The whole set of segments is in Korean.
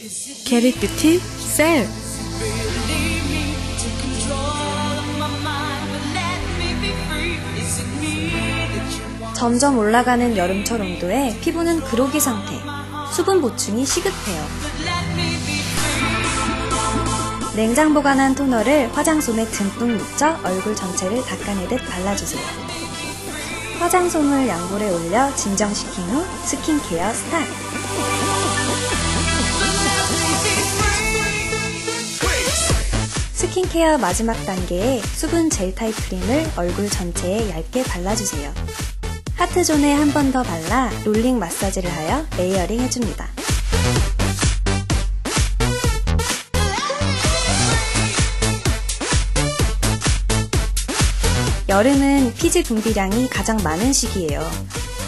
It 뷰티 셀 점점 올라가는 여름철 온도에 피부는 그로기 상태, 수분 보충이 시급해요. 냉장 보관한 토너를 화장솜에 듬뿍 묻혀 얼굴 전체를 닦아내듯 발라주세요. 화장솜을 양볼에 올려 진정시킨 후 스킨케어 스타트. 스킨케어 마지막 단계에 수분 젤 타입 크림을 얼굴 전체에 얇게 발라주세요. 하트존에 한 번 더 발라 롤링 마사지를 하여 레이어링 해줍니다. 여름은 피지 분비량이 가장 많은 시기예요.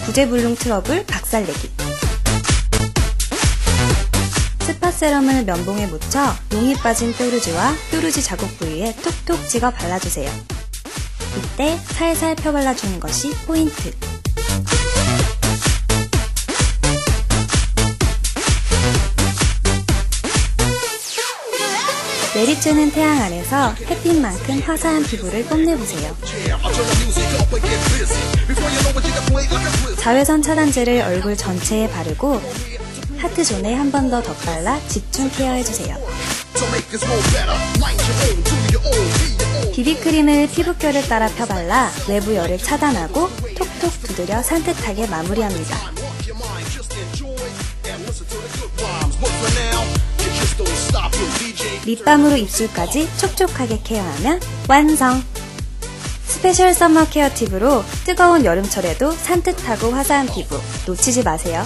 구제불능 트러블 박살내기. 스파 세럼을 면봉에 묻혀 용이 빠진 뾰루지와 뾰루지 자국 부위에 톡톡 찍어 발라주세요. 이때 살살 펴 발라주는 것이 포인트. 내리쬐는 태양 안에서 햇빛만큼 화사한 피부를 뽐내보세요. 자외선 차단제를 얼굴 전체에 바르고 하트존에 한 번 더 덧발라 집중 케어해주세요. 비비크림을 피부결을 따라 펴발라 외부 열을 차단하고 톡톡 두드려 산뜻하게 마무리합니다. 립밤으로 입술까지 촉촉하게 케어하면 완성! 스페셜 서머 케어 팁으로 뜨거운 여름철에도 산뜻하고 화사한 피부 놓치지 마세요.